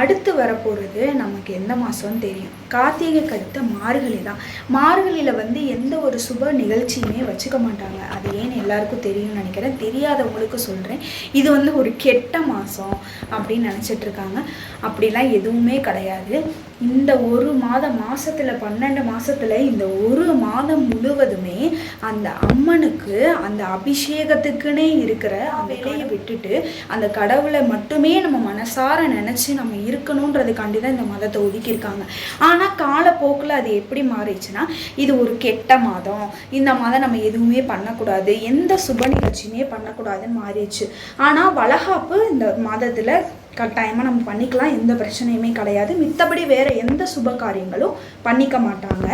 அடுத்து வரப்போகிறது நமக்கு எந்த மாதம்னு தெரியும். கார்த்திகைக்கு அடுத்த மார்கழி தான். மார்கழியில் வந்து எந்த ஒரு சுப நிகழ்ச்சியுமே வச்சுக்க மாட்டாங்க. அது ஏன்னு எல்லாருக்கும் தெரியும்னு நினைக்கிறேன். தெரியாதவங்களுக்கு சொல்கிறேன் இது வந்து ஒரு கெட்ட மாதம் அப்படின்னு நினச்சிட்டு இருக்காங்க. அப்படிலாம் எதுவுமே கிடையாது. இந்த ஒரு மாதம் மாசத்துல பன்னெண்டு மாசத்துல இந்த ஒரு மாதம் முழுவதுமே அந்த அம்மனுக்கு அந்த அபிஷேகத்துக்குன்னே இருக்கிற வேலையை விட்டுட்டு அந்த கடவுளை மட்டுமே நம்ம மனசார நினச்சி நம்ம இருக்கணுன்றதுக்காண்டி தான் இந்த மதத்தை ஒதுக்கியிருக்காங்க. ஆனால் காலப்போக்கில் அது எப்படி மாறிடுச்சுன்னா இது ஒரு கெட்ட மாதம். இந்த மாதம் நம்ம எதுவுமே பண்ணக்கூடாது. எந்த சுப நிகழ்ச்சியுமே பண்ணக்கூடாதுன்னு மாறிடுச்சு. ஆனால் வளகாப்பு இந்த மாதத்தில் கட்டாயமாக நம்ம பண்ணிக்கலாம் எந்த பிரச்சனையுமே கிடையாது. மித்தபடி வேறு எந்த சுப காரியங்களும் பண்ணிக்க மாட்டாங்க.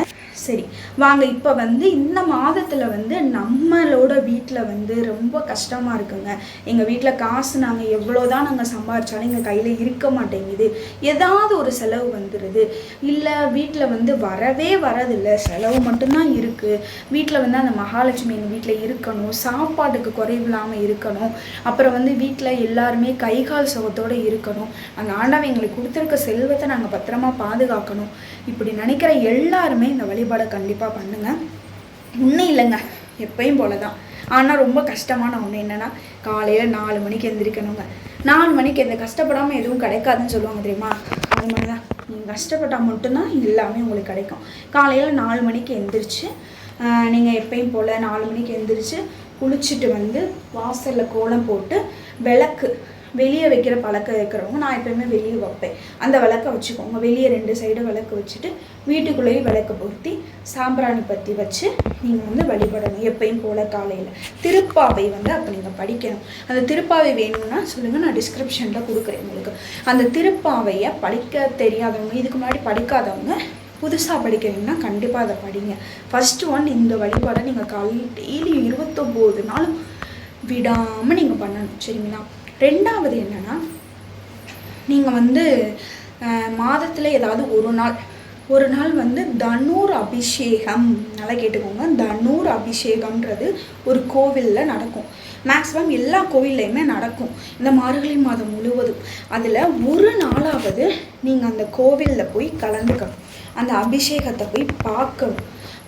சரி. வாங்க இப்போ வந்து இந்த மாதத்தில் வந்து நம்மளோட வீட்டில் வந்து ரொம்ப கஷ்டமாக இருக்குங்க. எங்கள் வீட்டில் காசு நாங்கள் எவ்வளோ தான் நாங்கள் சம்பாரித்தாலும் எங்கள் கையில் இருக்க மாட்டேங்குது. ஏதாவது ஒரு செலவு வந்துடுது இல்லை வீட்டில் வந்து வரவே வரதில்லை. செலவு மட்டும்தான் இருக்குது வீட்டில் வந்து அந்த மகாலட்சுமி எங்கள் வீட்டில் இருக்கணும். சாப்பாட்டுக்கு குறைவில்லாமல் இருக்கணும். அப்புறம் வந்து வீட்டில் எல்லாருமே கை கால் சுகத்தோடு இருக்கணும். அந்த ஆண்டவை எங்களுக்கு கொடுத்துருக்க செல்வத்தை நாங்கள் பத்திரமா பாதுகாக்கணும். இப்படி நினைக்கிற எல்லாருமே இந்த வழி வழிபாடை கண்டிப்பாக பண்ணுங்க. ஒன்றும் இல்லைங்க. எப்பயும் போல தான் ஆனால் ரொம்ப கஷ்டமான ஒன்று என்னென்னா காலையில் நாலு மணிக்கு எந்திரிக்கணுங்க. நாலு மணிக்கு எந்த கஷ்டப்படாமல் எதுவும் கிடைக்காதுன்னு சொல்லுவாங்க தெரியுமா? அது மாதிரி தான் நீங்கள் கஷ்டப்பட்டால் மட்டும்தான் எல்லாமே உங்களுக்கு கிடைக்கும். காலையில் நாலு மணிக்கு எந்திரிச்சு நீங்கள் எப்பயும் போல் நாலு மணிக்கு எந்திரிச்சு குளிச்சுட்டு வந்து வாசலில் கோலம் போட்டு விளக்கு வெளியே வைக்கிற பழக்கம் இருக்கிறவங்க நான் எப்பயுமே வெளியே வைப்பேன். அந்த விளக்கை வச்சுக்கோங்க. வெளியே ரெண்டு சைடு விளக்கு வச்சுட்டு வீட்டுக்குள்ளேயும் விளக்கு பொருத்தி சாம்பிராணி பற்றி வச்சு நீங்கள் வந்து வழிபடணும். எப்பயும் போல் காலையில். திருப்பாவை வந்து அப்போ நீங்கள் படிக்கணும். அந்த திருப்பாவை வேணும்னா சொல்லுங்கள் நான் டிஸ்கிரிப்ஷனில் கொடுக்குறேன் உங்களுக்கு. அந்த திருப்பாவையை படிக்க தெரியாதவங்க இதுக்கு முன்னாடி படிக்காதவங்க புதுசாக படிக்கிறீங்கன்னா கண்டிப்பாக அதை படிங்க. ஃபஸ்ட்டு ஒன் இந்த வழிபாடை நீங்கள் காலையில் டெய்லி இருபத்தொம்போது நாளும் விடாமல் நீங்கள் பண்ணணும். சரிங்களா? ரெண்டாவது என்னென்னா நீங்கள் வந்து மாதத்தில் ஏதாவது ஒரு நாள் ஒரு நாள் வந்து தனூர் அபிஷேகம். நல்லா கேட்டுக்கோங்க. தனூர் அபிஷேகம்ன்றது ஒரு கோவிலில் நடக்கும். மேக்ஸிமம் எல்லா கோவில்லையுமே நடக்கும். இந்த மார்கழி மாதம் முழுவதும். அதில் ஒரு நாளாவது நீங்கள் அந்த கோவிலில் போய் கலந்துக்கணும். அந்த அபிஷேகத்தை போய் பார்க்கணும்.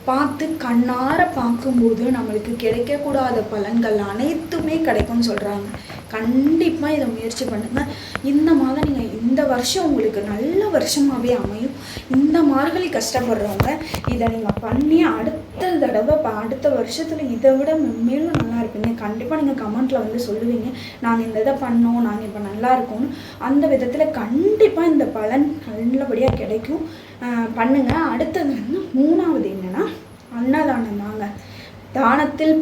பார்த்து கண்ணார பார்க்கும்போது நம்மளுக்கு கிடைக்கக்கூடாத பலன்கள் அனைத்துமே கிடைக்கும்னு சொல்கிறாங்க கண்டிப்பாக இதை முயற்சி பண்ணுங்கள் இந்த மாதம் நீங்கள் இந்த வருஷம் உங்களுக்கு நல்ல வருஷமாகவே அமையும். இந்த மார்கழி கஷ்டப்படுறவங்க இதை நீங்கள் பண்ணி அடுத்த தடவை இப்போ அடுத்த வருஷத்தில் இதை விட மேலும் நல்லா இருப்பீங்க. கண்டிப்பாக நீங்கள் கமெண்ட்டில் வந்து சொல்லுவீங்க. நாங்கள் இந்த இதை பண்ணோம் நாங்கள் இப்போ நல்லா இருக்கோம்னு. அந்த விதத்தில் கண்டிப்பாக இந்த பலன் நல்லபடியாக கிடைக்கும். பண்ணுங்கள் அடுத்தது வந்து மூணாவது என்னென்னா அன்னதானம் தாங்க. தானத்தில்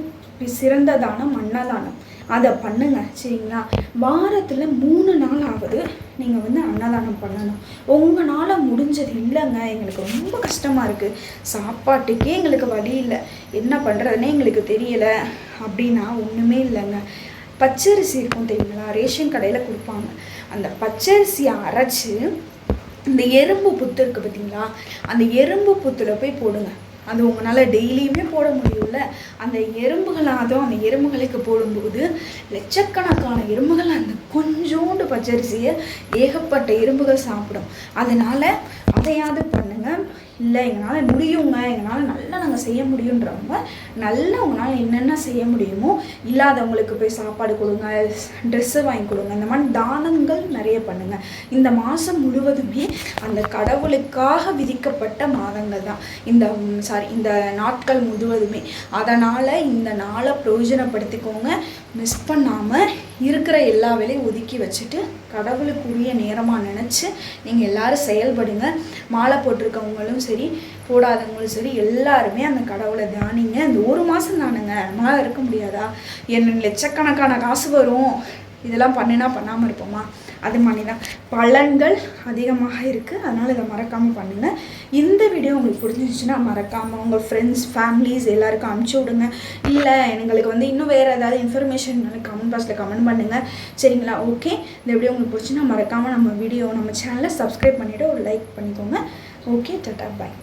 சிறந்த தானம் அன்னதானம். அதை பண்ணுங்க சரிங்களா? வாரத்தில் மூணு நாள் ஆகுது நீங்கள் வந்து அன்னதானம் பண்ணணும். உங்களால் முடிஞ்சது இல்லைங்க. எங்களுக்கு ரொம்ப கஷ்டமாக இருக்குது சாப்பாட்டுக்கே எங்களுக்கு வழி இல்லை. என்ன பண்ணுறதுனே எங்களுக்கு தெரியலை. அப்படின்னா ஒன்றுமே இல்லைங்க. பச்சரிசி இருக்கும் தெரியுங்களா? ரேஷன் கடையில் கொடுப்பாங்க. அந்த பச்சரிசியை அரைச்சி இந்த எறும்பு புத்து இருக்குது பார்த்தீங்களா அந்த எறும்பு புத்தில் போய் போடுங்க. அது உங்களால் டெய்லியுமே போட முடியும்ல. அந்த எறும்புகளாதும் அந்த எறும்புகளுக்கு போடும்போது லட்சக்கணக்கான எறும்புகள் அந்த கொஞ்சோண்டு பச்சரிசியை ஏகப்பட்ட எறும்புகள் சாப்பிடும். அதனால் அதையாவது பண்ணுங்கள் இல்லை எங்களால் முடியுங்க எங்களால் நல்லா நாங்கள் செய்ய முடியுன்றவங்க நல்லா உங்களால் என்னென்ன செய்ய முடியுமோ இல்லாதவங்களுக்கு போய் சாப்பாடு கொடுங்க ட்ரெஸ்ஸு வாங்கி கொடுங்க இந்த மாதிரி தானங்கள் நிறைய பண்ணுங்கள் இந்த மாதம் முழுவதுமே அந்த கடவுளுக்காக விதிக்கப்பட்ட மாதங்கள் தான். இந்த சாரி இந்த நாட்கள் முழுவதுமே. அதனால் இந்த நாளை பிரயோஜனப்படுத்திக்கோங்க. மிஸ் பண்ணாமல் இருக்கிற எல்லா வேலையும் ஒதுக்கி வச்சுட்டு கடவுளுக்குரிய நேரமாக நினச்சி நீங்கள் எல்லோரும் செயல்படுங்க. மாலை போட்டிருக்கவங்களும் சரி போடாதவங்களும் சரி எல்லாருமே அந்த கடவுளை தியானிங்க. அந்த ஒரு மாதம் தானுங்க. நம்மளால் இருக்க முடியாதா? என்ன லட்சக்கணக்கான காசு வரும். இதெல்லாம் பண்ணினா பண்ணாமல் இருப்போமா? அது மாதிரி தான். பலன்கள் அதிகமாக இருக்குது அதனால் இதை மறக்காமல் பண்ணுங்கள் இந்த வீடியோ உங்களுக்கு பிடிச்சிருந்துச்சுன்னா மறக்காமல் உங்கள் ஃப்ரெண்ட்ஸ் ஃபேமிலிஸ் எல்லாருக்கும் அனுப்பிச்சி விடுங்க. இல்லை எங்களுக்கு வந்து இன்னும் வேறு ஏதாவது இன்ஃபர்மேஷன் கமெண்ட் பாக்ஸில் கமெண்ட் பண்ணுங்கள் சரிங்களா? ஓகே இந்த வீடியோ உங்களுக்கு பிடிச்சின்னா மறக்காமல் நம்ம வீடியோ நம்ம சேனலை சப்ஸ்கிரைப் பண்ணிவிட்டு ஒரு லைக் பண்ணிக்கோங்க. ஓகே டட்டா பாய்